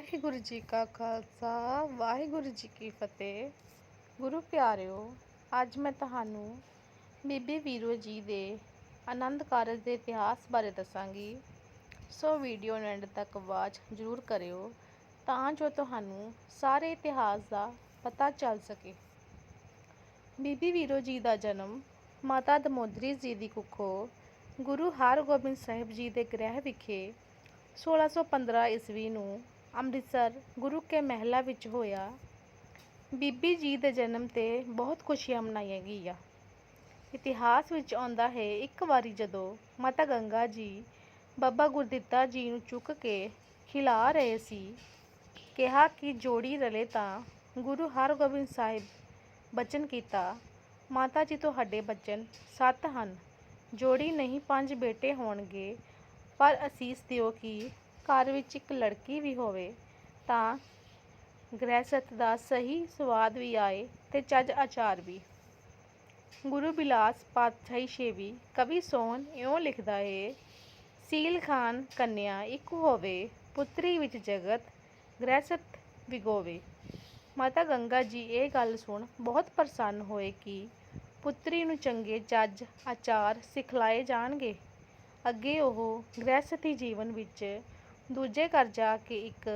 ਵਾਹਿਗੁਰੂ ਜੀ ਕਾ ਖਾਲਸਾ, ਵਾਹਿਗੁਰੂ ਜੀ ਕੀ ਫਤਿਹ। ਗੁਰੂ ਪਿਆਰਿਓ, ਅੱਜ ਮੈਂ ਤੁਹਾਨੂੰ ਬੀਬੀ ਵੀਰੋ ਜੀ ਦੇ ਆਨੰਦ ਕਾਰਜ ਦੇ ਇਤਿਹਾਸ ਬਾਰੇ ਦੱਸਾਂਗੀ। ਸੋ ਵੀਡੀਓ ਨੂੰ ਐਂਡ ਤੱਕ ਵਾਚ ਜ਼ਰੂਰ ਕਰਿਓ, ਤਾਂ ਜੋ ਤੁਹਾਨੂੰ ਸਾਰੇ ਇਤਿਹਾਸ ਦਾ ਪਤਾ ਚੱਲ ਸਕੇ। ਬੀਬੀ ਵੀਰੋ ਜੀ ਦਾ ਜਨਮ ਮਾਤਾ ਦਮੋਦਰੀ ਜੀ ਦੀ ਕੁੱਖੋਂ ਗੁਰੂ ਹਰਗੋਬਿੰਦ ਸਾਹਿਬ ਜੀ ਦੇ ਗ੍ਰਹਿ ਵਿਖੇ 1615 ਈਸਵੀ ਨੂੰ ਅੰਮ੍ਰਿਤਸਰ ਗੁਰੂ ਕੇ ਮਹਿਲਾ ਵਿੱਚ ਹੋਇਆ। ਬੀਬੀ ਜੀ ਦੇ ਜਨਮ ਤੇ ਬਹੁਤ ਖੁਸ਼ੀਆਂ ਮਨਾਈਆਂ ਗਈਆਂ। ਇਤਿਹਾਸ ਵਿੱਚ ਆਉਂਦਾ ਹੈ, ਇੱਕ ਵਾਰੀ ਜਦੋਂ ਮਾਤਾ ਗੰਗਾ ਜੀ ਬਾਬਾ ਗੁਰਦਿੱਤਾ ਜੀ ਨੂੰ ਚੁੱਕ ਕੇ ਖਿਲਾ ਰਹੇ ਸੀ, ਕਿਹਾ ਕਿ ਜੋੜੀ ਰਲੇ ਤਾਂ ਗੁਰੂ ਹਰਗੋਬਿੰਦ ਸਾਹਿਬ ਬਚਨ ਕੀਤਾ, ਮਾਤਾ ਜੀ ਤੁਹਾਡੇ ਬਚਨ ਸੱਤ ਹਨ, ਜੋੜੀ ਨਹੀਂ ਪੰਜ ਬੇਟੇ ਹੋਣਗੇ, ਪਰ ਅਸੀਸ ਦਿਓ ਕਿ ਘਰ ਵਿੱਚ ਇੱਕ ਲੜਕੀ ਵੀ ਹੋਵੇ ਤਾਂ ਗ੍ਰਹਿਸਥ ਦਾ ਸਹੀ ਸਵਾਦ ਵੀ ਆਏ ਤੇ ਚੱਜ ਆਚਾਰ ਵੀ। ਗੁਰੂ ਬਿਲਾਸ ਪਾਤਸ਼ਾਹੀ ਛੇਵੀਂ ਕਵੀ ਸੋਹਣ ਇਉਂ ਲਿਖਦਾ ਏ, ਸੀਲ ਖਾਨ ਕੰਨਿਆ ਇੱਕ ਹੋਵੇ, ਪੁੱਤਰੀ ਵਿੱਚ ਜਗਤ ਗ੍ਰਹਿਸਥ ਵਿਗੋਵੇ। ਮਾਤਾ ਗੰਗਾ ਜੀ ਇਹ ਗੱਲ ਸੁਣ ਬਹੁਤ ਪ੍ਰਸੰਨ ਹੋਏ ਕਿ ਪੁੱਤਰੀ ਨੂੰ ਚੰਗੇ ਚੱਜ ਆਚਾਰ ਸਿਖਲਾਏ ਜਾਣਗੇ। ਅੱਗੇ ਉਹ ਗ੍ਰਹਿਸਥੀ ਜੀਵਨ ਵਿੱਚ ਦੂਜੇ ਘਰ ਜਾ ਕੇ ਇੱਕ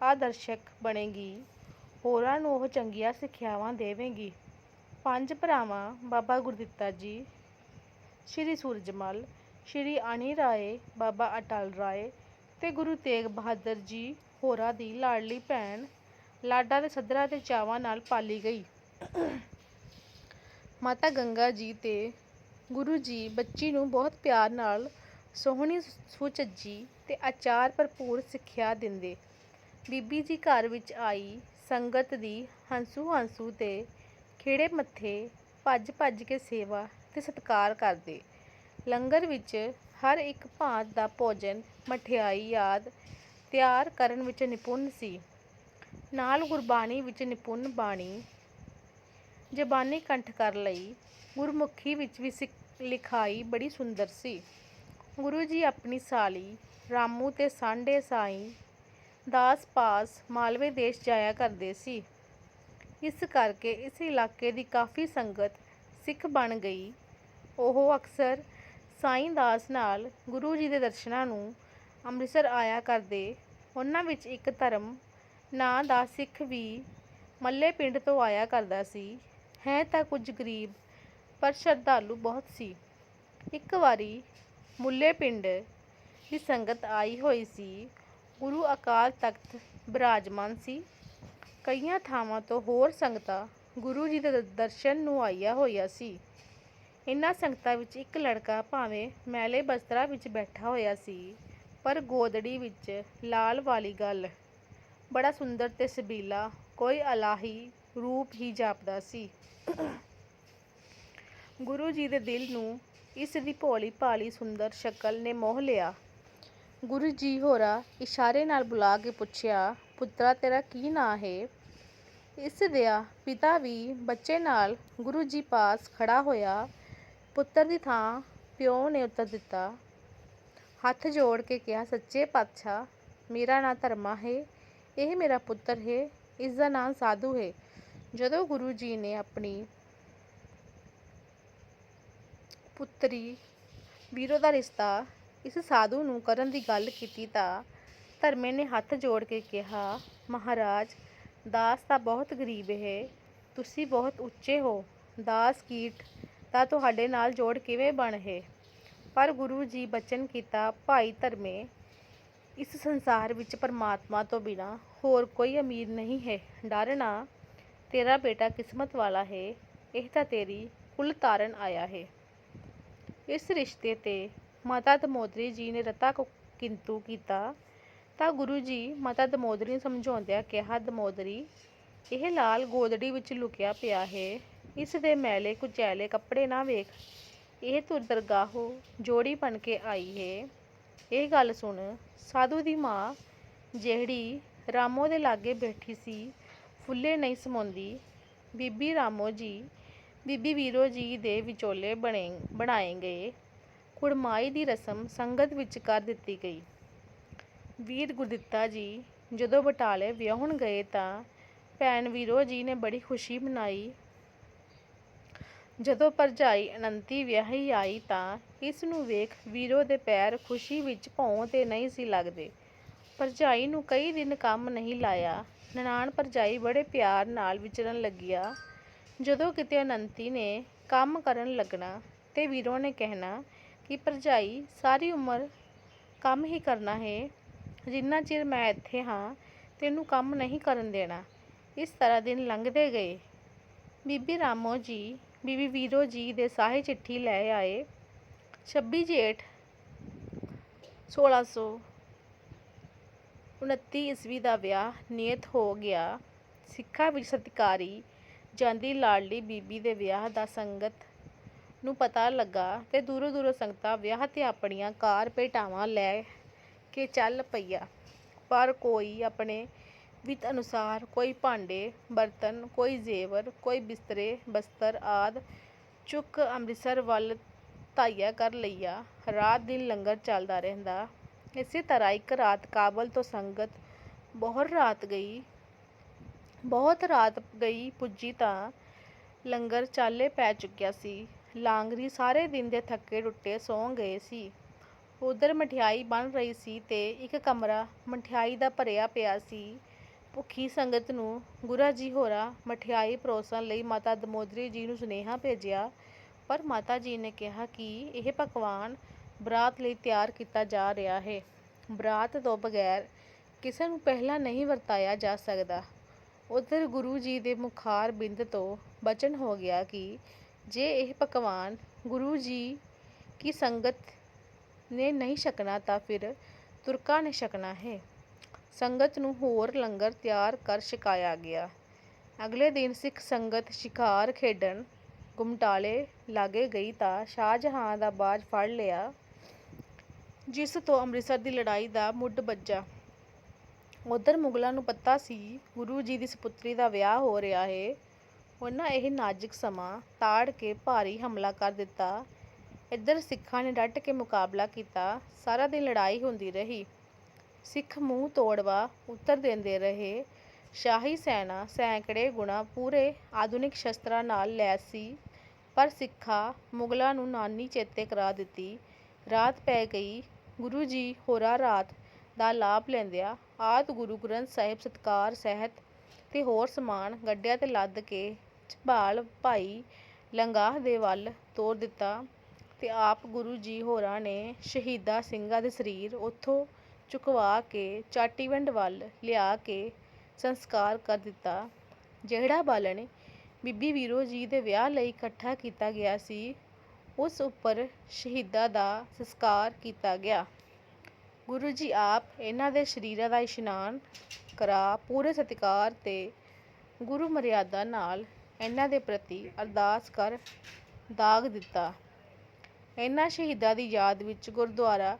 ਆਦਰਸ਼ਕ ਬਣੇਗੀ। ਹੋਰਾਂ ਨੂੰ ਉਹ ਚੰਗੀਆਂ ਸਿੱਖਿਆਵਾਂ ਦੇਵੇਗੀ। ਪੰਜ ਭਰਾਵਾਂ, ਬਾਬਾ ਗੁਰਦਿੱਤਾ ਜੀ, ਸ਼੍ਰੀ ਸੂਰਜਮਲ, ਸ਼੍ਰੀ ਅਣੀ ਰਾਏ, ਬਾਬਾ ਅਟਲ ਰਾਏ ਤੇ ਗੁਰੂ ਤੇਗ ਬਹਾਦਰ ਜੀ ਹੋਰਾਂ ਦੀ ਲਾਡਲੀ ਭੈਣ ਲਾਡਾ ਦੇ ਸੱਧਰਾਂ ਤੇ ਚਾਵਾਂ ਨਾਲ ਪਾਲੀ ਗਈ। ਮਾਤਾ ਗੰਗਾ ਜੀ ਤੇ ਗੁਰੂ ਜੀ ਬੱਚੀ ਨੂੰ ਬਹੁਤ ਪਿਆਰ ਨਾਲ ਸੋਹਣੀ ਸੁਚੱਜੀ ਤੇ ਆਚਾਰ ਭਰਪੂਰ ਸਿੱਖਿਆ ਦਿੰਦੇ। ਬੀਬੀ ਜੀ ਘਰ ਵਿੱਚ ਆਈ, ਸੰਗਤ ਦੀ ਹੰਸੂ ਹੰਸੂ ਤੇ ਖੇੜੇ ਮੱਥੇ ਭੱਜ ਭੱਜ ਕੇ ਸੇਵਾ ਤੇ ਸਤਿਕਾਰ ਕਰਦੇ। ਲੰਗਰ ਵਿੱਚ ਹਰ ਇੱਕ ਭਾਂਤ ਦਾ ਭੋਜਨ ਮਠਿਆਈ, ਯਾਦ ਤਿਆਰ ਕਰਨ ਵਿੱਚ ਨਿਪੁੰਨ ਸੀ। ਨਾਲ ਗੁਰਬਾਣੀ ਵਿੱਚ ਨਿਪੁੰਨ ਬਾਣੀ, ਜ਼ਬਾਨੀ ਕੰਠ ਕਰ ਲਈ। ਗੁਰਮੁਖੀ ਵਿੱਚ ਵੀ ਸਿੱਖ ਲਿਖਾਈ ਬੜੀ ਸੁੰਦਰ ਸੀ। ਗੁਰੂ ਜੀ ਆਪਣੀ ਸਾਲੀ ਰਾਮੂ ਤੇ ਸਾਂਢੇ ਸਾਈਂ ਦਾਸ ਪਾਸ ਮਾਲਵੇ ਦੇਸ਼ ਜਾਇਆ ਕਰਦੇ ਸੀ। ਇਸ ਕਰਕੇ ਇਸ ਇਲਾਕੇ ਦੀ ਕਾਫੀ ਸੰਗਤ ਸਿੱਖ ਬਣ ਗਈ। ਉਹ ਅਕਸਰ ਸਾਈਂ ਦਾਸ ਨਾਲ ਗੁਰੂ ਜੀ ਦੇ ਦਰਸ਼ਨਾਂ ਨੂੰ ਅੰਮ੍ਰਿਤਸਰ ਆਇਆ ਕਰਦੇ। ਉਹਨਾਂ ਵਿੱਚ ਇੱਕ ਧਰਮ ਨਾਂ ਦਾ ਸਿੱਖ ਵੀ ਮੱਲੇ ਪਿੰਡ ਤੋਂ ਆਇਆ ਕਰਦਾ ਸੀ। ਹੈ ਤਾਂ ਕੁਝ ਗਰੀਬ ਪਰ ਸ਼ਰਧਾਲੂ ਬਹੁਤ ਸੀ। ਇੱਕ ਵਾਰੀ ਮੁੱਲੇ ਪਿੰਡ ਦੀ ਸੰਗਤ ਆਈ ਹੋਈ ਸੀ। ਗੁਰੂ ਅਕਾਲ ਤਖਤ ਬਿਰਾਜਮਾਨ ਸੀ। ਕਈਆਂ ਥਾਵਾਂ ਤੋਂ ਹੋਰ ਸੰਗਤਾਂ ਗੁਰੂ ਜੀ ਦੇ ਦਰਸ਼ਨ ਨੂੰ ਆਈਆਂ ਹੋਈਆਂ ਸੀ। ਇਨ੍ਹਾਂ ਸੰਗਤਾਂ ਵਿੱਚ ਇੱਕ ਲੜਕਾ ਭਾਵੇਂ ਮੈਲੇ ਬਸਤਰਾ ਵਿੱਚ ਬੈਠਾ ਹੋਇਆ ਸੀ, ਪਰ ਗੋਦੜੀ ਵਿੱਚ ਲਾਲ ਵਾਲੀ ਗੱਲ। ਬੜਾ ਸੁੰਦਰ ਤੇ ਸਬੀਲਾ, ਕੋਈ ਅਲਾਹੀ ਰੂਪ ਹੀ ਜਾਪਦਾ ਸੀ। ਗੁਰੂ ਜੀ ਦੇ ਦਿਲ ਨੂੰ ਇਸ ਦੀ ਭੋਲੀ ਭਾਲੀ ਸੁੰਦਰ ਸ਼ਕਲ ਨੇ ਮੋਹ ਲਿਆ। ਗੁਰੂ ਜੀ ਹੋਰਾਂ ਇਸ਼ਾਰੇ ਨਾਲ ਬੁਲਾ ਕੇ ਪੁੱਛਿਆ, ਪੁੱਤਰਾ ਤੇਰਾ ਕੀ ਨਾਂ ਹੈ? ਇਸ ਦਿਆ ਪਿਤਾ ਵੀ ਬੱਚੇ ਨਾਲ ਗੁਰੂ ਜੀ ਪਾਸ ਖੜਾ ਹੋਇਆ। ਪੁੱਤਰ ਦੀ ਥਾਂ ਪਿਓ ਨੇ ਉੱਤਰ ਦਿੱਤਾ। ਹੱਥ ਜੋੜ ਕੇ ਕਿਹਾ, ਸੱਚੇ ਪਾਤਸ਼ਾਹ, ਮੇਰਾ ਨਾਂ ਧਰਮਾ ਹੈ। ਇਹ ਮੇਰਾ ਪੁੱਤਰ ਹੈ। ਇਸ ਦਾ ਨਾਂ ਸਾਧੂ ਹੈ। ਜਦੋਂ ਗੁਰੂ ਜੀ ਨੇ ਆਪਣੀ ਪੁੱਤਰੀ, ਵੀਰੋ ਦਾ ਰਿਸ਼ਤਾ ਇਸ ਸਾਧੂ ਨੂੰ ਕਰਨ ਦੀ ਗੱਲ ਕੀਤੀ ਤਾਂ ਧਰਮੇ ਨੇ ਹੱਥ ਜੋੜ ਕੇ ਕਿਹਾ, ਮਹਾਰਾਜ, ਦਾਸ ਤਾਂ ਬਹੁਤ ਗਰੀਬ ਹੈ, ਤੁਸੀਂ ਬਹੁਤ ਉੱਚੇ ਹੋ, ਦਾਸ ਕੀਟ ਤਾਂ ਤੁਹਾਡੇ ਨਾਲ ਜੋੜ ਕਿਵੇਂ ਬਣ ਹੈ? ਪਰ ਗੁਰੂ ਜੀ ਬਚਨ ਕੀਤਾ, ਭਾਈ ਧਰਮੇ, ਇਸ ਸੰਸਾਰ ਵਿੱਚ ਪਰਮਾਤਮਾ ਤੋਂ ਬਿਨਾ ਹੋਰ ਕੋਈ ਅਮੀਰ ਨਹੀਂ ਹੈ। ਡਰ ਨਾ, ਤੇਰਾ ਬੇਟਾ ਕਿਸਮਤ ਵਾਲਾ ਹੈ, ਇਹ ਤਾਂ ਤੇਰੀ ਕੁੱਲ ਤਾਰਨ ਆਇਆ ਹੈ। ਇਸ ਰਿਸ਼ਤੇ ਤੇ ਮਾਤਾ ਦਮੋਦਰੀ ਜੀ ਨੇ ਰਤਾ ਕਿੰਤੂ ਕੀਤਾ, ਤਾਂ ਗੁਰੂ ਜੀ ਮਾਤਾ ਦਮੋਦਰੀ ਨੂੰ ਸਮਝਾਉਂਦਿਆਂ ਕਿਹਾ, ਦਮੋਦਰੀ, ਇਹ ਲਾਲ ਗੋਦੜੀ ਵਿੱਚ ਲੁਕਿਆ ਪਿਆ ਹੈ। ਇਸ ਦੇ ਮੈਲੇ ਕੁਚੈਲੇ ਕੱਪੜੇ ਨਾ ਵੇਖ। ਇਹ ਤੁਰ ਦਰਗਾਹੋ ਜੋੜੀ ਬਣ ਕੇ ਆਈ ਹੈ। ਇਹ ਗੱਲ ਸੁਣ, ਸਾਧੂ ਦੀ ਮਾਂ ਜਿਹੜੀ ਰਾਮੋ ਦੇ ਲਾਗੇ ਬੈਠੀ ਸੀ, ਫੁੱਲੇ ਨਹੀਂ ਸਮਾਉਂਦੀ। ਬੀਬੀ ਰਾਮੋ ਜੀ, ਬੀਬੀ ਵੀਰੋ ਜੀ ਦੇ ਵਿਚੋਲੇ ਬਣੇ, ਬਣਾਏ ਗਏ। ਕੁੜਮਾਈ ਦੀ ਰਸਮ ਸੰਗਤ ਵਿੱਚ ਕਰ ਦਿੱਤੀ ਗਈ। ਵੀਰ ਗੁਰਦਿੱਤਾ ਜੀ ਜਦੋਂ ਬਟਾਲੇ ਵਿਆਹੁਣ ਗਏ ਤਾਂ ਭੈਣ ਵੀਰੋ ਜੀ ਨੇ ਬੜੀ ਖੁਸ਼ੀ ਮਨਾਈ। ਜਦੋਂ ਭਰਜਾਈ ਅਨੰਤੀ ਵਿਆਹੀ ਆਈ ਤਾਂ ਇਸ ਨੂੰ ਵੇਖ ਵੀਰੋ ਦੇ ਪੈਰ ਖੁਸ਼ੀ ਵਿੱਚ ਭੌਂ ਤੇ ਨਹੀਂ ਸੀ ਲੱਗਦੇ। ਭਰਜਾਈ ਨੂੰ ਕਈ ਦਿਨ ਕੰਮ ਨਹੀਂ ਲਾਇਆ। ਨਨਾਣ ਭਰਜਾਈ ਬੜੇ ਪਿਆਰ ਨਾਲ ਵਿਚਰਨ ਲੱਗਿਆ। ਜਦੋਂ ਕਿਤੇ ਅਨੰਤੀ ਨੇ ਕੰਮ ਕਰਨ ਲੱਗਣਾ ਤੇ ਵੀਰੋ ਨੇ ਕਹਿਣਾ ਕਿ ਭਰਜਾਈ, ਸਾਰੀ ਉਮਰ ਕੰਮ ਹੀ ਕਰਨਾ ਹੈ। ਜਿੰਨਾ ਚਿਰ ਮੈਂ ਇੱਥੇ ਹਾਂ, ਤੈਨੂੰ ਕੰਮ ਨਹੀਂ ਕਰਨ ਦੇਣਾ। ਇਸ ਤਰ੍ਹਾਂ ਦਿਨ ਲੰਘਦੇ ਗਏ। ਬੀਬੀ ਰਾਮੋ ਜੀ, ਬੀਬੀ ਵੀਰੋ ਜੀ ਦੇ ਸਾਹੇ ਚਿੱਠੀ ਲੈ ਆਏ। 26 ਜੇਠ 1629 ਈਸਵੀ ਦਾ ਵਿਆਹ ਨਿਯਤ ਹੋ ਗਿਆ। ਸਿੱਖਾਂ ਵਿੱਚ ਸਤਿਕਾਰੀ ਜਾਂਦੀ ਲਾਡਲੀ ਬੀਬੀ ਦੇ ਵਿਆਹ ਦਾ ਸੰਗਤ ਨੂੰ ਪਤਾ ਲੱਗਾ ਤੇ ਦੂਰੋਂ ਦੂਰੋਂ ਸੰਗਤਾਂ ਵਿਆਹ ਤੇ ਆਪਣੀਆਂ ਕਾਰ ਭੇਟਾਵਾਂ ਲੈ ਕੇ ਚੱਲ ਪਈਆਂ। ਪਰ ਕੋਈ ਆਪਣੇ ਵਿੱਤ ਅਨੁਸਾਰ ਕੋਈ ਭਾਂਡੇ, ਬਰਤਨ, ਕੋਈ ਜ਼ੇਵਰ, ਕੋਈ ਬਿਸਤਰੇ, ਬਸਤਰ ਆਦਿ ਚੁੱਕ ਅੰਮ੍ਰਿਤਸਰ ਵੱਲ ਧਾਈਆ ਕਰ ਲਈਆ। ਰਾਤ ਦਿਨ ਲੰਗਰ ਚੱਲਦਾ ਰਹਿੰਦਾ। ਇਸੇ ਤਰ੍ਹਾਂ ਇੱਕ ਰਾਤ ਕਾਬਲ ਤੋਂ ਸੰਗਤ ਬਹੁਤ ਰਾਤ ਗਈ। ਬਹੁਤ ਰਾਤ ਗਈ ਪੁੱਜੀ ਤਾਂ ਲੰਗਰ ਚਾਲੇ ਪੈ ਚੁੱਕਿਆ ਸੀ। ਲਾਂਗਰੀ ਸਾਰੇ ਦਿਨ ਦੇ ਥੱਕੇ ਟੁੱਟੇ ਸੌਂ ਗਏ ਸੀ। ਉਧਰ ਮਠਿਆਈ ਬਣ ਰਹੀ ਸੀ ਤੇ ਇੱਕ ਕਮਰਾ ਮਠਿਆਈ ਦਾ ਭਰਿਆ ਪਿਆ ਸੀ। ਭੁੱਖੀ ਸੰਗਤ ਨੂੰ ਗੁਰਾ ਜੀ ਹੋਰਾਂ ਮਠਿਆਈ ਪਰੋਸਣ ਲਈ ਮਾਤਾ ਦਮੋਦਰੀ ਜੀ ਨੂੰ ਸੁਨੇਹਾ ਭੇਜਿਆ, ਪਰ ਮਾਤਾ ਜੀ ਨੇ ਕਿਹਾ ਕਿ ਇਹ ਪਕਵਾਨ ਬਰਾਤ ਲਈ ਤਿਆਰ ਕੀਤਾ ਜਾ ਰਿਹਾ ਹੈ। ਬਰਾਤ ਤੋਂ ਬਗੈਰ ਕਿਸੇ ਨੂੰ ਪਹਿਲਾਂ ਨਹੀਂ ਵਰਤਾਇਆ ਜਾ ਸਕਦਾ। ਉਧਰ ਗੁਰੂ ਜੀ ਦੇ ਮੁਖਾਰ ਬਿੰਦ ਤੋਂ ਬਚਨ ਹੋ ਗਿਆ ਕਿ ਜੇ ਇਹ ਪਕਵਾਨ ਗੁਰੂ ਜੀ ਕੀ ਸੰਗਤ ਨੇ ਨਹੀਂ ਛਕਣਾ ਤਾਂ ਫਿਰ ਤੁਰਕਾਂ ਨੇ ਛਕਣਾ ਹੈ। ਸੰਗਤ ਨੂੰ ਹੋਰ ਲੰਗਰ ਤਿਆਰ ਕਰ ਛਕਾਇਆ ਗਿਆ। ਅਗਲੇ ਦਿਨ ਸਿੱਖ ਸੰਗਤ ਸ਼ਿਕਾਰ ਖੇਡਣ ਗੁਮਟਾਲੇ ਲਾਗੇ ਗਈ ਤਾਂ ਸ਼ਾਹਜਹਾਂ ਦਾ ਬਾਜ ਫੜ ਲਿਆ, ਜਿਸ ਤੋਂ ਅੰਮ੍ਰਿਤਸਰ ਦੀ ਲੜਾਈ ਦਾ ਮੁੱਢ ਬੱਜਾ ਉਧਰ ਮੁਗਲਾਂ ਨੂੰ ਪਤਾ ਸੀ, ਗੁਰੂ ਜੀ ਦੀ ਸਪੁੱਤਰੀ ਦਾ ਵਿਆਹ ਹੋ ਰਿਹਾ ਹੈ। ਉਹਨਾਂ ਇਹ ਨਾਜ਼ੁਕ ਸਮਾਂ ਤਾੜ ਕੇ ਭਾਰੀ ਹਮਲਾ ਕਰ ਦਿੱਤਾ। ਇੱਧਰ ਸਿੱਖਾਂ ਨੇ ਡਟ ਕੇ ਮੁਕਾਬਲਾ ਕੀਤਾ। ਸਾਰਾ ਦਿਨ ਲੜਾਈ ਹੁੰਦੀ ਰਹੀ। ਸਿੱਖ ਮੂੰਹ ਤੋੜਵਾ ਉੱਤਰ ਦਿੰਦੇ ਰਹੇ। ਸ਼ਾਹੀ ਸੈਨਾ ਸੈਂਕੜੇ ਗੁਣਾ ਪੂਰੇ ਆਧੁਨਿਕ ਸ਼ਸਤਰਾਂ ਨਾਲ ਲੈਸ ਸੀ, ਪਰ ਸਿੱਖਾਂ ਮੁਗਲਾਂ ਨੂੰ ਨਾਨੀ ਚੇਤੇ ਕਰਾ ਦਿੱਤੀ। ਰਾਤ ਪੈ ਗਈ। ਗੁਰੂ ਜੀ ਹੋਰਾਂ ਰਾਤ ਦਾ ਲਾਭ ਲੈਂਦਿਆਂ ਆਦ ਗੁਰੂ ਗ੍ਰੰਥ ਸਾਹਿਬ ਸਤਕਾਰ, ਸਹਿਤ ਤੇ ਹੋਰ ਸਮਾਨ ਗੱਡਿਆਂ ਤੇ ਲੱਦ ਕੇ ਝਬਾਲ ਭਾਈ ਲੰਗਾਹ ਦੇ ਵੱਲ ਤੋਰ ਦਿੱਤਾ ਤੇ ਆਪ ਗੁਰੂ ਜੀ ਹੋਰਾਂ ਨੇ ਸ਼ਹੀਦਾਂ ਸਿੰਘਾਂ ਦੇ ਸਰੀਰ ਉੱਥੋਂ ਚੁਕਵਾ ਕੇ ਚਾਟੀਵਿੰਡ ਵੱਲ ਲਿਆ ਕੇ ਸੰਸਕਾਰ ਕਰ ਦਿੱਤਾ। ਜਿਹੜਾ ਬਾਲਣ ਬੀਬੀ ਵੀਰੋ ਜੀ ਦੇ ਵਿਆਹ ਲਈ ਇਕੱਠਾ ਕੀਤਾ ਗਿਆ ਸੀ, ਉਸ ਉੱਪਰ ਸ਼ਹੀਦਾਂ ਦਾ ਸੰਸਕਾਰ ਕੀਤਾ ਗਿਆ। ਗੁਰੂ ਜੀ ਆਪ ਇਹਨਾਂ ਦੇ ਸਰੀਰਾਂ ਦਾ ਇਸ਼ਨਾਨ ਕਰਾ ਪੂਰੇ ਸਤਿਕਾਰ ਤੇ ਗੁਰੂ ਮਰਿਆਦਾ ਨਾਲ ਇਹਨਾਂ ਦੇ ਪ੍ਰਤੀ ਅਰਦਾਸ ਕਰ ਦਾਗ ਦਿੱਤਾ। ਇਹਨਾਂ ਸ਼ਹੀਦਾਂ ਦੀ ਯਾਦ ਵਿੱਚ ਗੁਰਦੁਆਰਾ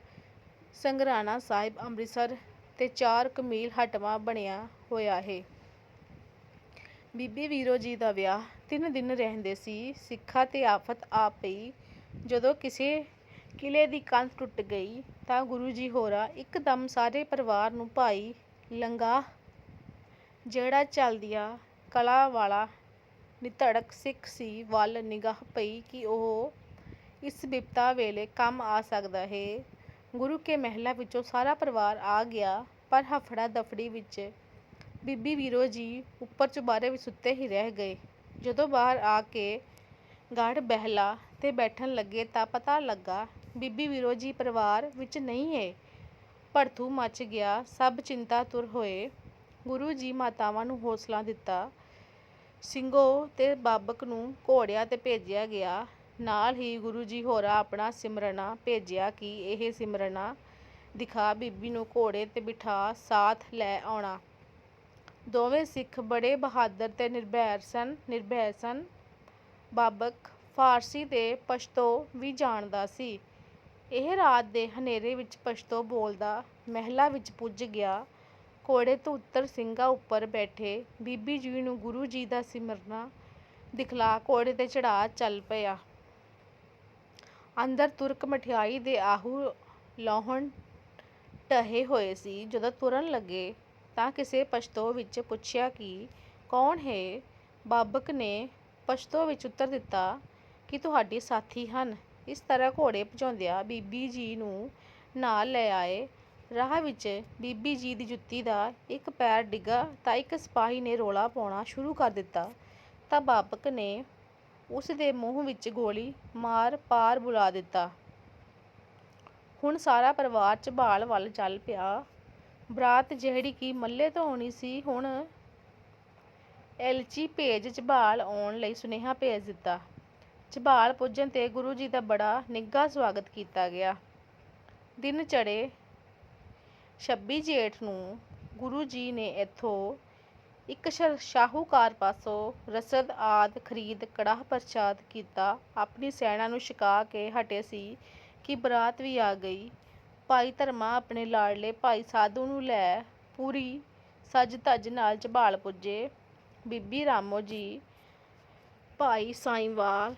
ਸੰਗਰਾਣਾ ਸਾਹਿਬ ਅੰਮ੍ਰਿਤਸਰ ਤੇ ਚਾਰ ਕਮੀਲ ਹਟਵਾ ਬਣਿਆ ਹੋਇਆ ਹੈ। ਬੀਬੀ ਵੀਰੋ ਜੀ ਦਾ ਵਿਆਹ ਤਿੰਨ ਦਿਨ ਰਹਿੰਦੇ ਸੀ। ਸਿੱਖਾਂ ਤੇ ਆਫਤ ਆ ਪਈ। ਜਦੋਂ ਕਿਸੇ ਕਿਲੇ ਦੀ ਕੰਧ ਟੁੱਟ ਗਈ ਤਾਂ ਗੁਰੂ ਜੀ ਹੋਰਾਂ ਇੱਕਦਮ ਸਾਰੇ ਪਰਿਵਾਰ ਨੂੰ ਭਾਈ ਲੰਗਾ ਜਿਹੜਾ ਚੱਲਦਿਆ ਕਲਾ ਵਾਲਾ ਨਿਧੜਕ ਸਿੱਖ ਸੀ, ਵੱਲ ਨਿਗਾਹ ਪਈ ਕਿ ਉਹ ਇਸ ਬਿਪਤਾ ਵੇਲੇ ਕੰਮ ਆ ਸਕਦਾ ਹੈ। ਗੁਰੂ ਕੇ ਮਹਿਲਾ ਵਿੱਚੋਂ ਸਾਰਾ ਪਰਿਵਾਰ ਆ ਗਿਆ, ਪਰ ਹਫੜਾ ਦਫੜੀ ਵਿੱਚ ਬੀਬੀ ਵੀਰੋ ਜੀ ਉੱਪਰ ਚੁਬਾਰੇ ਵਿੱਚ ਸੁੱਤੇ ਹੀ ਰਹਿ ਗਏ। ਜਦੋਂ ਬਾਹਰ ਆ ਕੇ ਗੜ ਬਹਿਲਾ ਤੇ ਬੈਠਣ ਲੱਗੇ ਤਾਂ ਪਤਾ ਲੱਗਾ, ਬੀਬੀ ਵੀਰੋ ਜੀ ਪਰਿਵਾਰ ਵਿੱਚ ਨਹੀਂ ਹੈ। ਭੜਥੂ ਮੱਚ ਗਿਆ, ਸਭ ਚਿੰਤਾ ਤੁਰ ਹੋਏ। ਗੁਰੂ ਜੀ ਮਾਤਾਵਾਂ ਨੂੰ ਹੌਸਲਾ ਦਿੱਤਾ ਸਿੰਘੋ ਤੇ ਬਾਬਕ ਨੂੰ ਘੋੜਿਆਂ ਤੇ ਭੇਜਿਆ ਗਿਆ। ਨਾਲ ਹੀ ਗੁਰੂ ਜੀ ਹੋਰਾਂ ਆਪਣਾ ਸਿਮਰਨਾ ਭੇਜਿਆ ਕਿ ਇਹ ਸਿਮਰਨਾ ਦਿਖਾ ਬੀਬੀ ਨੂੰ ਘੋੜੇ ਤੇ ਬਿਠਾ ਸਾਥ ਲੈ ਆਉਣਾ। ਦੋਵੇਂ ਸਿੱਖ ਬੜੇ ਬਹਾਦਰ ਤੇ ਨਿਰਭੈਰ ਸਨ ਨਿਰਭੈ ਸਨ। ਬਾਬਕ ਫਾਰਸੀ ਤੇ ਪਸ਼ਤੋ ਵੀ ਜਾਣਦਾ ਸੀ। ਇਹ ਰਾਤ ਦੇ ਹਨੇਰੇ ਵਿੱਚ ਪਸ਼ਤੋ ਬੋਲਦਾ, ਮਹਿਲਾ ਵਿੱਚ ਪੁੱਜ ਗਿਆ। ਘੋੜੇ ਤੋਂ ਉਤਰ ਸਿੰਘਾਂ ਉੱਪਰ ਬੈਠੇ ਬੀਬੀ ਜੀ ਨੂੰ ਗੁਰੂ ਜੀ ਦਾ ਸਿਮਰਨਾ ਦਿਖਲਾ ਘੋੜੇ ਤੇ ਚੜਾ ਚੱਲ ਪਿਆ। ਅੰਦਰ ਤੁਰਕ ਮਠਿਆਈ ਦੇ ਆਹੂ ਲਾਹੁਣ ਢਹੇ ਹੋਏ ਸੀ। ਜਦੋਂ ਤੁਰਨ ਲੱਗੇ ਤਾਂ ਕਿਸੇ ਪਸ਼ਤੋ ਵਿੱਚ ਪੁੱਛਿਆ ਕਿ ਕੌਣ ਹੈ? ਬਾਬਕ ਨੇ ਪਸ਼ਤੋ ਵਿੱਚ ਉੱਤਰ ਦਿੱਤਾ ਕਿ ਤੁਹਾਡੇ ਸਾਥੀ ਹਨ। ਇਸ ਤਰ੍ਹਾਂ ਘੋੜੇ ਭਜਾਉਂਦਿਆਂ ਬੀਬੀ ਜੀ ਨੂੰ ਨਾਲ ਲੈ ਆਏ। ਰਾਹ ਵਿੱਚ ਬੀਬੀ ਜੀ ਦੀ ਜੁੱਤੀ ਦਾ ਇੱਕ ਪੈਰ ਡਿੱਗਾ ਤਾਂ ਇੱਕ ਸਿਪਾਹੀ ਨੇ ਰੌਲਾ ਪਾਉਣਾ ਸ਼ੁਰੂ ਕਰ ਦਿੱਤਾ। ਤਾਂ ਬਾਬਕ ਨੇ ਉਸ ਦੇ ਮੂੰਹ ਵਿੱਚ ਗੋਲੀ ਮਾਰ ਪਾਰ ਬੁਲਾ ਦਿੱਤਾ। ਹੁਣ ਸਾਰਾ ਪਰਿਵਾਰ ਝਬਾਲ ਵੱਲ ਚੱਲ ਪਿਆ। ਬਰਾਤ ਜਿਹੜੀ ਕਿ ਮੱਲੇ ਤੋਂ ਆਉਣੀ ਸੀ, ਹੁਣ ਐਲਚੀ ਭੇਜ ਝਬਾਲ ਆਉਣ ਲਈ ਸੁਨੇਹਾ ਭੇਜ ਦਿੱਤਾ। ਝਬਾਲ ਪੁੱਜਣ ਤੇ ਗੁਰੂ ਜੀ ਦਾ ਬੜਾ ਨਿੱਘਾ ਸਵਾਗਤ ਕੀਤਾ ਗਿਆ। ਦਿਨ ਚੜੇ 26 ਜੇਠ ਨੂੰ ਗੁਰੂ ਜੀ ਨੇ ਇੱਥੋਂ ਇੱਕ ਸ਼- ਸ਼ਾਹੂਕਾਰ ਪਾਸੋਂ ਰਸਦ ਆਦ ਖਰੀਦ ਕੜਾਹ ਪ੍ਰਸ਼ਾਦ ਕੀਤਾ। ਆਪਣੀ ਸੈਨਾ ਨੂੰ ਛਕਾ ਕੇ ਹਟੇ ਸੀ ਕਿ ਬਰਾਤ ਵੀ ਆ ਗਈ। ਭਾਈ ਧਰਮਾ ਆਪਣੇ ਲਾੜਲੇ ਭਾਈ ਸਾਧੂ ਨੂੰ ਲੈ ਪੂਰੀ ਸੱਜ ਧੱਜ ਨਾਲ ਝਬਾਲ ਪੁੱਜੇ। ਬੀਬੀ ਰਾਮੋ ਜੀ, ਭਾਈ ਸਾਈਂਵਾਲ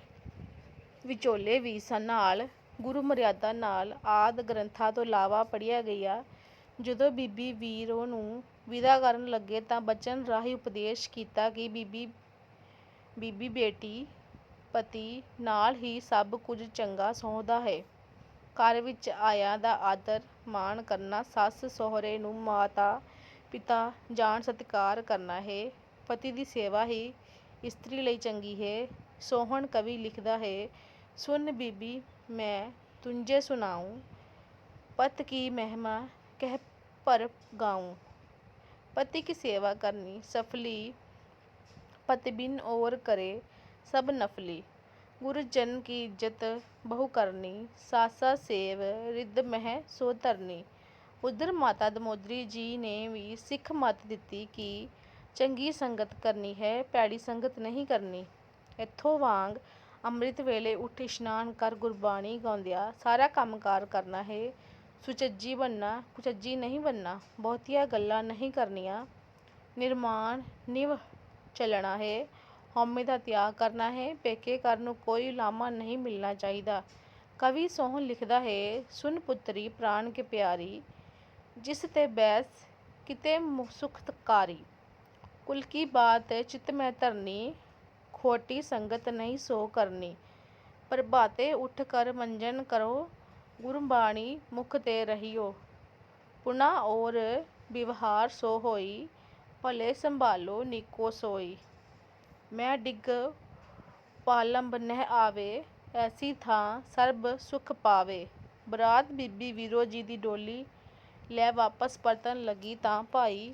ਵਿਚੋਲੇ ਵੀ ਸਨ ਨਾਲ। ਗੁਰੂ ਮਰਿਆਦਾ ਨਾਲ ਆਦ ਗ੍ਰੰਥਾਂ ਤੋਂ ਇਲਾਵਾ ਪੜ੍ਹਿਆ ਗਿਆ। ਜਦੋਂ ਬੀਬੀ ਵੀਰੋ ਨੂੰ ਵਿਦਾ ਕਰਨ ਲੱਗੇ ਤਾਂ ਬਚਨ ਰਾਹੀਂ ਉਪਦੇਸ਼ ਕੀਤਾ ਕਿ ਬੀਬੀ ਬੀਬੀ ਬੇਟੀ ਪਤੀ ਨਾਲ ਹੀ ਸਭ ਕੁਝ ਚੰਗਾ ਸਹੁੰਦਾ ਹੈ। ਘਰ ਵਿੱਚ ਆਇਆ ਦਾ ਆਦਰ ਮਾਣ ਕਰਨਾ, ਸੱਸ ਸਹੁਰੇ ਨੂੰ ਮਾਤਾ ਪਿਤਾ ਜਾਣ ਸਤਿਕਾਰ ਕਰਨਾ ਹੈ। ਪਤੀ ਦੀ ਸੇਵਾ ਹੀ ਇਸਤਰੀ ਲਈ ਚੰਗੀ ਹੈ। ਸੋਹਣ ਕਵੀ ਲਿਖਦਾ ਹੈ ਸੁਣ ਬੀਬੀ ਮੈਂ ਤੁਝੇ ਸੁਨਾਊਂ, ਪਤ ਕੀ ਮਹਿਮਾ कह पर गाऊं पति की सेवा करनी सफली पति बिन और करे सब नफली गुरुजन की इज्जत बहु करनी सासा सेव रिद्ध मह सो धरनी ਉਧਰ ਮਾਤਾ ਦਮੋਦਰੀ ਜੀ ਨੇ ਵੀ ਸਿੱਖ ਮੱਤ ਦਿੱਤੀ ਕਿ ਚੰਗੀ ਸੰਗਤ ਕਰਨੀ ਹੈ ਭੈੜੀ ਸੰਗਤ ਨਹੀਂ ਕਰਨੀ ਇੱਥੋਂ ਵਾਂਗ ਅੰਮ੍ਰਿਤ ਵੇਲੇ ਉੱਠ ਇਸ਼ਨਾਨ ਕਰ ਗੁਰਬਾਣੀ ਗਾਉਂਦਿਆਂ ਸਾਰਾ ਕੰਮਕਾਰ ਕਰਨਾ ਹੈ ਸੁਚੱਜੀ ਬਣਨਾ, ਕੁਚੱਜੀ ਨਹੀਂ ਬਣਨਾ, ਬਹੁਤੀਆਂ ਗੱਲਾਂ ਨਹੀਂ ਕਰਨੀਆਂ। ਨਿਰਮਾਣ ਨਿਵ ਚੱਲਣਾ ਹੈ, ਹਉਮੈ ਦਾ ਤਿਆਗ ਕਰਨਾ ਹੈ, ਪੇਕੇ ਘਰ ਨੂੰ ਕੋਈ ਲਾਮਾ ਨਹੀਂ ਮਿਲਣਾ ਚਾਹੀਦਾ। ਕਵੀ ਸੋਹਣ ਲਿਖਦਾ ਹੈ ਸੁਨ ਪੁੱਤਰੀ, ਪ੍ਰਾਣ ਕੇ ਪਿਆਰੀ, ਜਿਸ ਤੇ ਬੈਸ ਕਿਤੇ ਸੁਖਤਕਾਰੀ ਕੁਲ ਕੀ ਬਾਤ ਚਿਤ ਮੈਂ ਧਰਨੀ, ਖੋਟੀ ਸੰਗਤ ਨਹੀਂ ਸੋ ਕਰਨੀ। ਪ੍ਰਭਾਤੇ ਉੱਠ ਕਰ ਮੰਜਨ ਕਰੋ ਗੁਰਬਾਣੀ ਮੁਖ ਤੇ ਰਹੀਓ। ਪੁਨਾ ਔਰ ਵਿਵਹਾਰ ਸੋ ਹੋਈ, ਭਲੇ ਸੰਭਾਲੋ ਨੀਕੋ ਸੋਈ। ਮੈਂ ਡਿੱਗ ਪਾਲੰਬ ਨਹਿ ਆਵੇ, ਐਸੀ ਥਾਂ ਸਰਬ ਸੁਖ ਪਾਵੇ। ਬਰਾਤ ਬੀਬੀ ਵੀਰੋ ਜੀ ਦੀ ਡੋਲੀ ਲੈ ਵਾਪਸ ਪਰਤਣ ਲੱਗੀ ਤਾਂ ਭਾਈ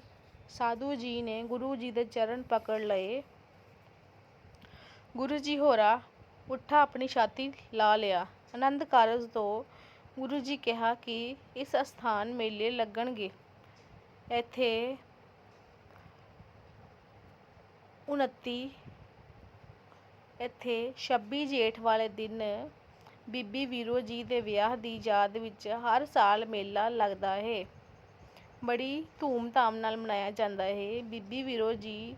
ਸਾਧੂ ਜੀ ਨੇ ਗੁਰੂ ਜੀ ਦੇ ਚਰਨ ਪਕੜ ਲਏ। ਗੁਰੂ ਜੀ ਹੋਰਾ ਉੱਠਾ ਆਪਣੀ ਛਾਤੀ ਲਾ ਲਿਆ। ਆਨੰਦ ਕਾਰਜ ਤੋਂ ਗੁਰੂ ਜੀ ਕਿਹਾ ਕਿ ਇਸ ਅਸਥਾਨ ਮੇਲੇ ਲੱਗਣਗੇ। ਇੱਥੇ 29 ਇੱਥੇ 26 ਜੇਠ ਵਾਲੇ ਦਿਨ ਬੀਬੀ ਵੀਰੋ ਜੀ ਦੇ ਵਿਆਹ ਦੀ ਯਾਦ ਵਿੱਚ ਹਰ ਸਾਲ ਮੇਲਾ ਲੱਗਦਾ ਹੈ। ਬੜੀ ਧੂਮ-ਧਾਮ ਨਾਲ ਮਨਾਇਆ ਜਾਂਦਾ ਹੈ। ਬੀਬੀ ਵੀਰੋ ਜੀ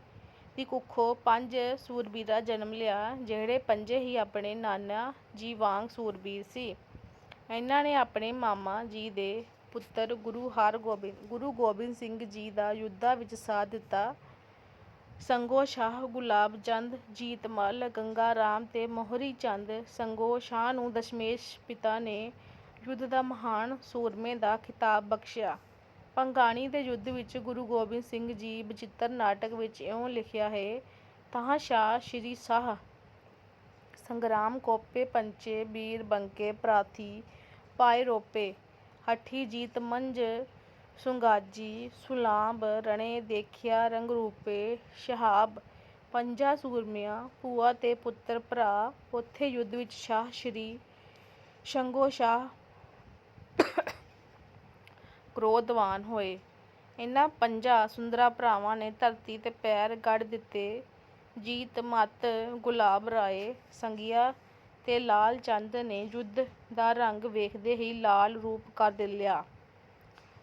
ਦੀ ਕੁੱਖੋਂ ਪੰਜ ਸੂਰਬੀਰਾਂ ਜਨਮ ਲਿਆ, ਜਿਹੜੇ ਪੰਜੇ ਹੀ ਆਪਣੇ ਨਾਨਾ ਜੀ ਵਾਂਗ ਸੂਰਬੀਰ ਸੀ। ਇਹਨਾਂ ਨੇ ਆਪਣੇ ਮਾਮਾ ਜੀ ਦੇ ਪੁੱਤਰ ਗੁਰੂ ਹਰਗੋਬਿੰਦ, ਗੁਰੂ ਗੋਬਿੰਦ ਸਿੰਘ ਜੀ ਦਾ ਯੁੱਧਾਂ ਵਿੱਚ ਸਾਥ ਦਿੱਤਾ। ਸੰਗੋ ਸ਼ਾਹ ਗੁਲਾਬ ਚੰਦ ਜੀਤਮਲ ਗੰਗਾ ਰਾਮ ਤੇ ਮੋਹਰੀ ਚੰਦ ਸੰਗੋ ਸ਼ਾਹ ਨੂੰ ਦਸ਼ਮੇਸ਼ ਪਿਤਾ ਨੇ ਯੁੱਧ ਦਾ ਮਹਾਨ ਸੂਰਮੇ ਦਾ ਖਿਤਾਬ ਬਖਸ਼ਿਆ। ਪੰਗਾਣੀ ਦੇ ਯੁੱਧ ਵਿੱਚ ਗੁਰੂ ਗੋਬਿੰਦ ਸਿੰਘ ਜੀ ਬਚਿੱਤਰ ਨਾਟਕ ਵਿੱਚ ਇਉਂ ਲਿਖਿਆ ਹੈ, ਤਾਂ ਸ਼ਾਹ ਸ਼੍ਰੀ ਸਾਹ ਸੰਗਰਾਮ ਕੋਪੇ ਪੰਚੇ, ਬੀਰ ਬੰਕੇ ਪ੍ਰਾਥੀ ਪਾਏ ਰੋਪੇ। ਹਠੀ ਜੀਤ ਮੰਜ ਸੁੰਗਾਜੀ, ਸੁਲਾਂਬ ਰਣੇ ਦੇਖਿਆ ਰੰਗ ਰੂਪੇ, ਸ਼ਹਾਬ ਪੰਜਾ ਸੂਰਮਿਆਂ, ਭੂਆ ਤੇ ਪੁੱਤਰ ਭਰਾ, ਉੱਥੇ ਯੁੱਧ ਵਿੱਚ ਸ਼ਾਹ ਸ਼੍ਰੀ ਸ਼ੰਗੋ ਸ਼ਾਹ ਕ੍ਰੋਧਵਾਨ ਹੋਏ। ਇਹਨਾਂ ਪੰਜਾਂ ਸੁੰਦਰਾਂ ਭਰਾਵਾਂ ਨੇ ਧਰਤੀ ਤੇ ਪੈਰ ਗੱਡ ਦਿੱਤੇ। ਜੀਤ ਮੱਤ ਗੁਲਾਬ ਰਾਏ, ਸੰਗੀਆ ਤੇ ਲਾਲ ਚੰਦ ਨੇ ਯੁੱਧ ਦਾ ਰੰਗ ਵੇਖਦੇ ਹੀ ਲਾਲ ਰੂਪ ਕਰ ਲਿਆ।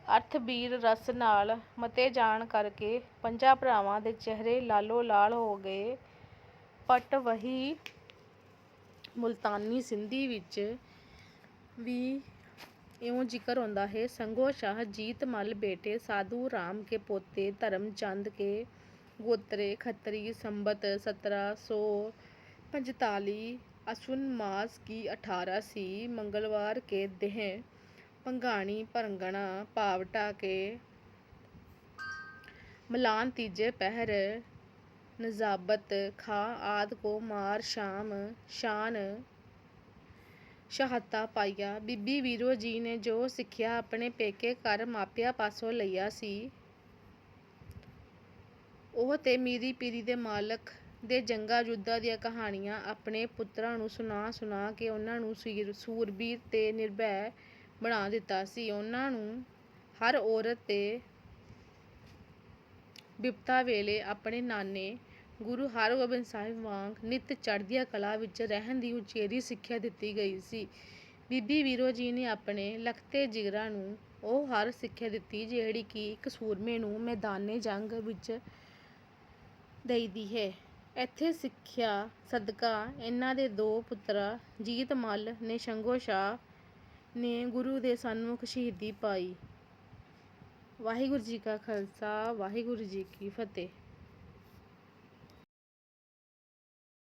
ਅਰਥਬੀਰ ਰਸ ਨਾਲ ਮਤੇ ਜਾਣ ਕਰਕੇ ਪੰਜਾਂ ਭਰਾਵਾਂ ਦੇ ਚਿਹਰੇ ਲਾਲੋ ਲਾਲ ਹੋ ਗਏ। ਪਟਵਹੀ ਮੁਲਤਾਨੀ ਸਿੰਧੀ ਵਿੱਚ ਵੀ ਇਉਂ ਜ਼ਿਕਰ ਆਉਂਦਾ ਹੈ। ਸੰਗੋ ਸ਼ਾਹ ਜੀਤ ਮੱਲ ਬੇਟੇ, ਸਾਧੂ ਰਾਮ ਕੇ ਪੋਤੇ, ਧਰਮ ਚੰਦ ਕੇ ਗੋਤਰੇ ਖੱਤਰੀ ਸੰਬਤ ਸਤਰਾਂ ਸੌ ਪੰਜਤਾਲੀ ਅਸ਼ਵਨ ਮਾਸ ਕੀ 18 ਸੀ, ਮੰਗਲਵਾਰ ਕੇ ਦੇਹ ਪੰਗਾਣੀ ਪਾਵਟਾ ਕੇ ਮਲਾਨ ਤੀਜੇ ਪਹਿਰ ਨਜ਼ਾਬਤ ਖਾਂ ਆਦ ਕੋ ਮਾਰ ਸ਼ਾਮ ਸ਼ਾਨ ਸ਼ਹਾਦਤਾਂ ਪਾਈਆਂ। ਬੀਬੀ ਵੀਰੋ ਜੀ ਨੇ ਜੋ ਸਿੱਖਿਆ ਆਪਣੇ ਪੇਕੇ ਘਰ ਮਾਪਿਆਂ ਪਾਸੋਂ ਲਈਆ ਸੀ, ਉਹ ਤੇ ਮੀਰੀ ਪੀਰੀ ਦੇ ਮਾਲਕ ਦੇ ਜੰਗਾਂ ਯੁੱਧਾਂ ਦੀਆਂ ਕਹਾਣੀਆਂ ਆਪਣੇ ਪੁੱਤਰਾਂ ਨੂੰ ਸੁਣਾ ਸੁਣਾ ਕੇ ਉਹਨਾਂ ਨੂੰ ਸੀਰ, ਸੂਰਬੀਰ ਤੇ ਨਿਰਭੈ ਬਣਾ ਦਿੱਤਾ ਸੀ। ਉਹਨਾਂ ਨੂੰ ਹਰ ਔਰਤ ਤੇ ਬਿਪਤਾ ਵੇਲੇ ਆਪਣੇ ਨਾਨੇ ਗੁਰੂ ਹਰਗੋਬਿੰਦ ਸਾਹਿਬ ਵਾਂਗ ਨਿਤ ਚੜ੍ਹਦੀਆਂ ਕਲਾ ਵਿੱਚ ਰਹਿਣ ਦੀ ਉਚੇਰੀ ਸਿੱਖਿਆ ਦਿੱਤੀ ਗਈ ਸੀ। ਬੀਬੀ ਵੀਰੋ ਜੀ ਨੇ ਆਪਣੇ ਲਖਤੇ ਜਿਗਰਾਂ ਨੂੰ ਉਹ ਹਰ ਸਿੱਖਿਆ ਦਿੱਤੀ ਜਿਹੜੀ ਕਿ ਇੱਕ ਸੂਰਮੇ ਨੂੰ ਮੈਦਾਨੇ ਜੰਗ ਵਿੱਚ ਦਈਦੀ ਹੈ। ਇੱਥੇ ਸਿੱਖਿਆ, ਸਦਕਾ ਇਹਨਾਂ ਦੇ ਦੋ ਪੁੱਤਰਾਂ, ਜੀਤ ਮੱਲ ਨੇ ਸ਼ੰਗੋ ਸ਼ਾਹ ਨੇ ਗੁਰੂ ਦੇ ਸਨਮੁਖ ਸ਼ਹੀਦੀ ਪਾਈ। ਵਾਹਿਗੁਰੂ ਜੀ ਕਾ ਖਾਲਸਾ, ਵਾਹਿਗੁਰੂ ਜੀ ਕੀ ਫਤਿਹ।